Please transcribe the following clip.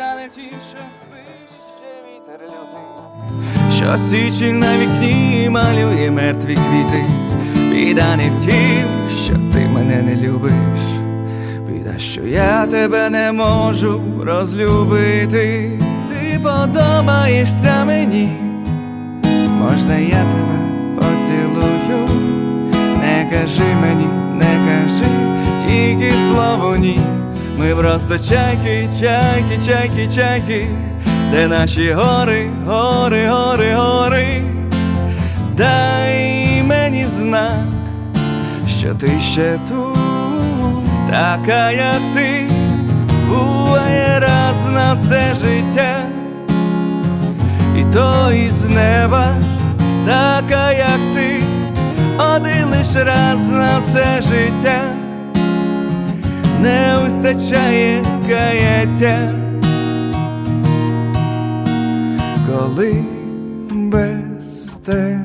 свище вітер лютий, що січень на вікні малює мертві квіти. Біда не в тім, що ти мене не любиш. Біда, що я тебе не можу розлюбити. Ти подобаєшся мені. Можна я тебе поцілую? Не кажи мені, не кажи, тільки слово ні. Ми просто чайки, чайки, чайки, чайки, де наші гори, гори, гори, гори. Дай мені знак, що ти ще тут, така, як ти, буває раз на все життя, і то із неба, така, як ти, один лиш раз на все життя, вистачає каяття, коли без тебе